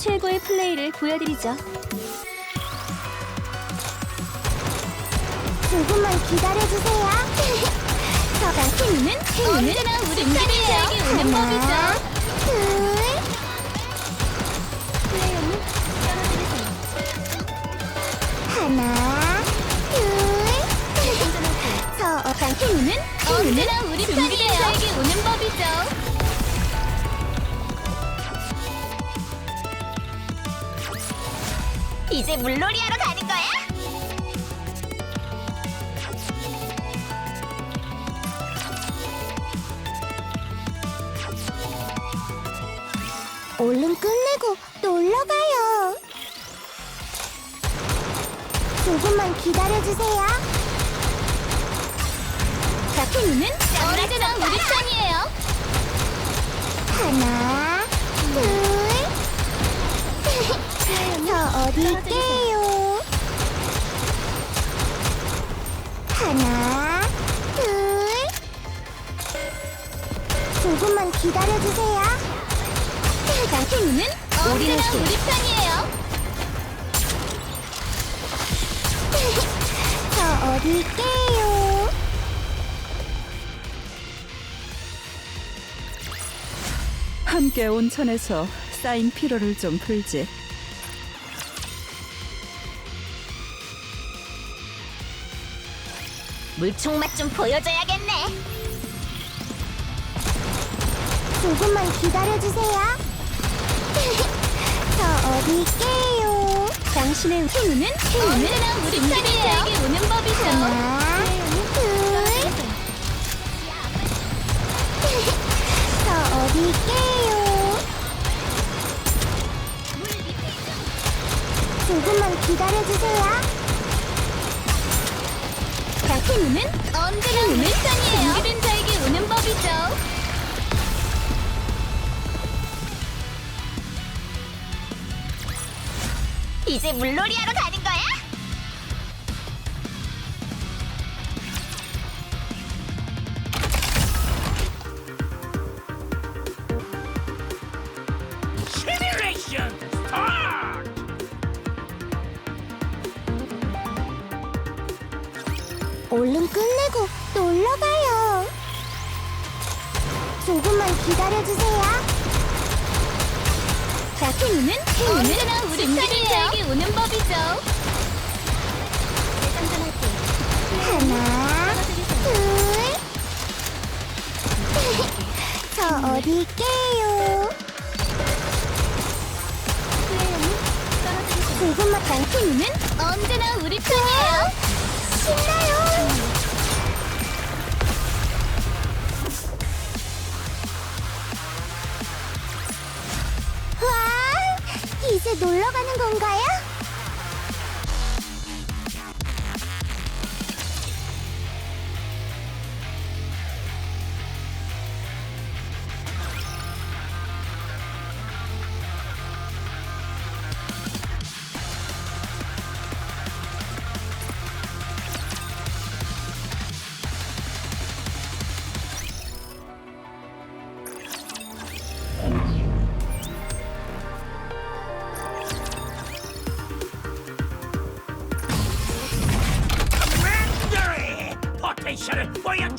최고의 플레이를 보여드리죠. 조금만 기다려주세요. 저가 케미는 언제나 우리 편이에요. 오는 법이죠. 둘, 플레이어는 떨어뜨리세요. 하나, 둘. 저 어떤 케미는 언제나 우리 편이에요. 오는 법이죠. 이제 물놀이 하러 가는 거야? 얼른 끝내고 놀러 가요. 조금만 기다려주세요. 자, 케미는 언제나 우리 편이에요. 하나, 둘. 저 어디 있게요? 하나, 둘. 조금만 기다려주세요. 자, 케미는 언제나 우리 편이에요. 저 어디 있게요? 함께 온천에서 쌓인 피로를 좀 풀지. 물총 맛 좀 보여줘야겠네. 조금만 기다려주세요. 저 어디 있게요? 당신의 케미는 언제나 우리 편이에요. 오는 법이죠. 하나, 둘. 저 어디 있게요? 조금만 기다려주세요. 자, 케미는 언제나 우리 편이에요. 준비된 자에게 오는 법이죠. 이제 물놀이 하러 가는 얼른 끝내고 놀러 가요. 조금만 기다려주세요. 자, 케미는 언제나 우리 편이에요. 오는 법이죠. 하나, 둘. 저 어디 있게요? 조금만 당 케미는 언제나 우리 편이에요. 신나요. 와, 이제 놀러 가는 건가요?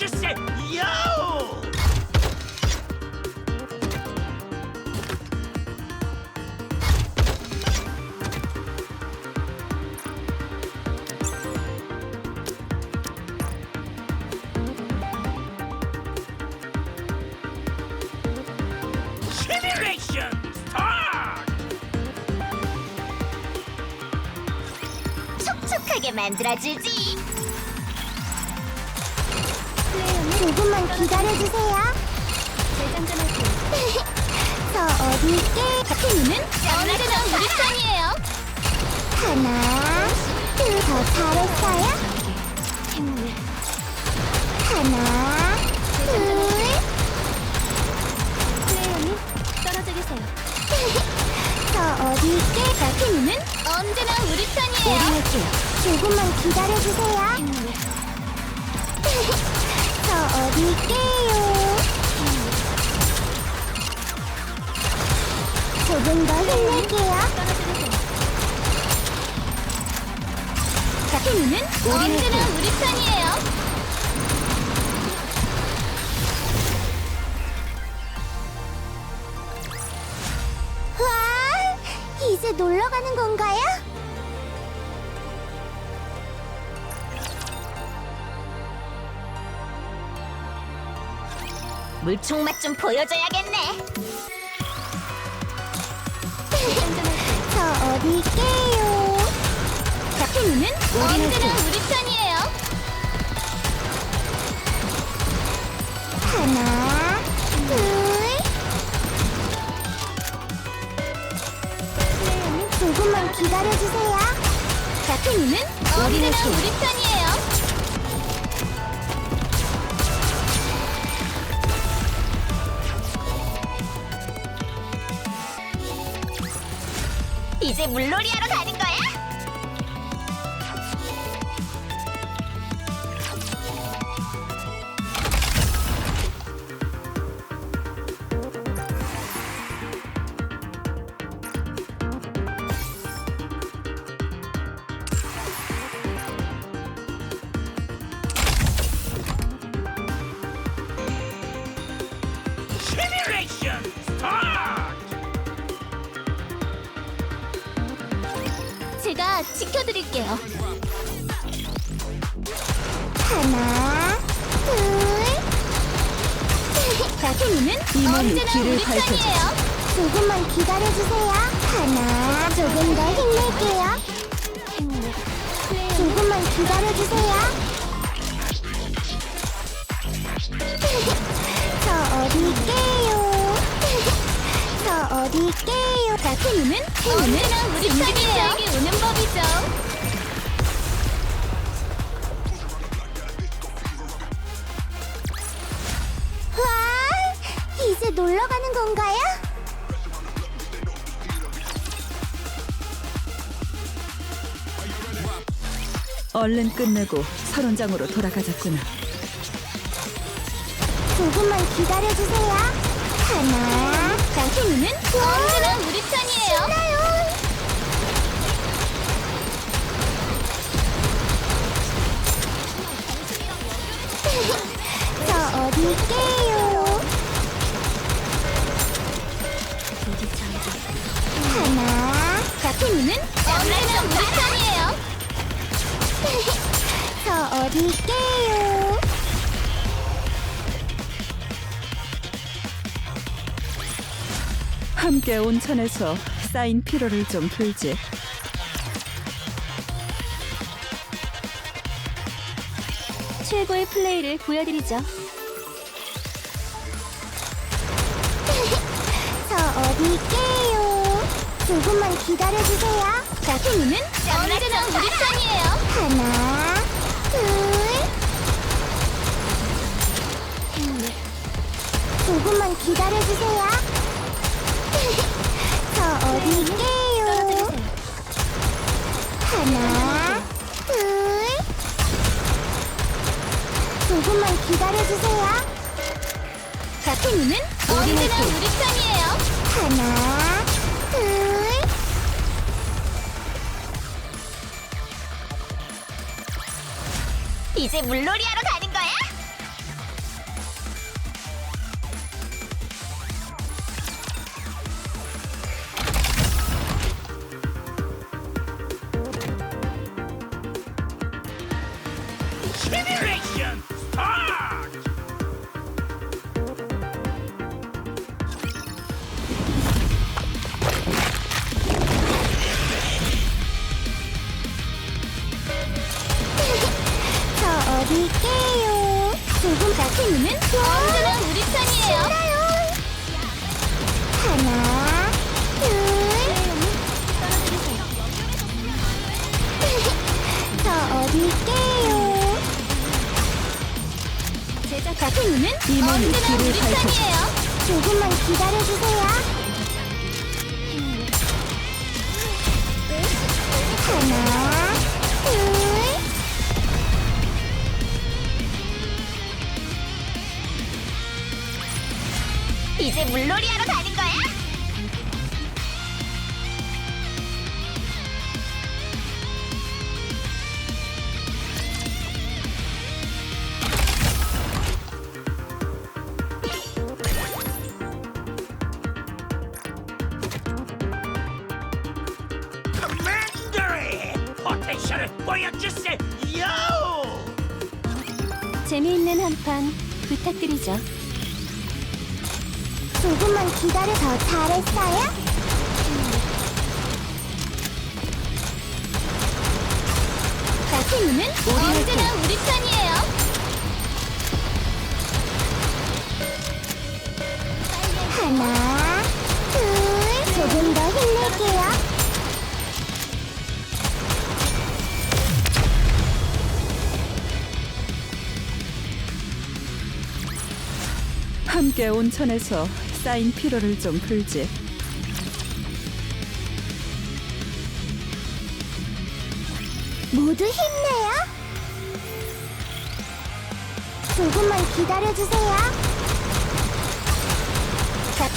포텐셜을 보여주세요! Simulation start! 촉촉하게 만들어주지. 조금만 기다려주세요. 저 어디 있게? 케미는 언제나 우리 편이에요. 하나, 둘, 더 잘했어요. 하나, 둘. 플레이어는 떨어져 계세요. 저 어디 있게? 자, 케미는 언제나 우리 편이에요. 조금만 기다려주세요. 저 어디 있게요? 조금 더 힘낼게요. 팀은 언제나 우리 편이에요. 와, 이제 놀러 가는 건가요? 물총 맛 좀 보여줘야겠네. 저 어디 있게요? 팀은 언제나 우리 편이에요. 하나, 둘. 조금만 기다려주세요. 팀은 언제나 우리 편이에요. 이제 물놀이 하러 가는 거야? 제가 지켜드릴게요. 하나, 둘. 이모는 언제나 길을 우리 밝혀줘. 편이에요. 조금만 기다려주세요. 하나, 조금 더 힘낼게요. 조금만 기다려주세요. 저 어디 있게요? 저 어디 있게요? 팀은 언제나 우리 편이에요. 오는 법이죠. 와, 이제 놀러 가는 건가요? 얼른 끝내고 설원장으로 돌아가자꾸나. 조금만 기다려주세요. 하나, 팀은 언제나 우리 편이에요. 신나요. 저 어디 있게요? 하나, 팀은 언제나 우리 편이에요. 저 어디 있게요? 함께 온천에서 쌓인 피로를 좀 풀지. 최고의 플레이를 보여드리죠. 저 어디 있게요? 조금만 기다려주세요. 팀은 언제나 우리 편이에요. 하나, 둘. 조금만 기다려주세요. 어디 있게요? 하나, 둘. 조금만 기다려주세요. 팀은 언제나 우리 편이에요. 하나, 둘. 이제 물놀이 하러 가 Simulation start! 저 어디 있게요? 조금 더 팀은 언제나 우리 편이에요. 하나, 둘. 저 어디 있게요? 작 팀은 이모는 언제나 우리. 편이에요. 조금만 기다려주세요. 하나, 둘. 이제 물놀이 하러 가는 보여주세요. 재미있는 한판 부탁드리죠. 조금만 기다려서 잘했어요? 팀은 언제나 우리 편이에요. 하나, 둘, 조금 더 힘낼게요. 함께 온천에서 쌓인 피로를 좀 풀지. 모두 힘내요. 조금만 기다려주세요.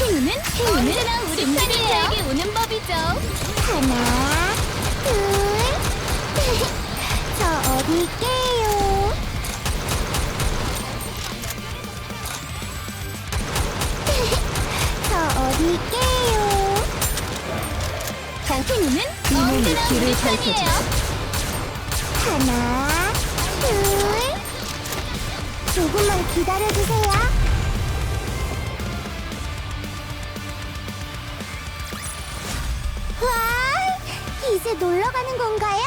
팀은 언제나 우리 편이에요. 오는 법이죠. 하나, 둘, 저 어디 있게요? 길을. 편이에요. 하나, 둘, 조금만 기다려주세요. 와, 이제 놀러 가는 건가요?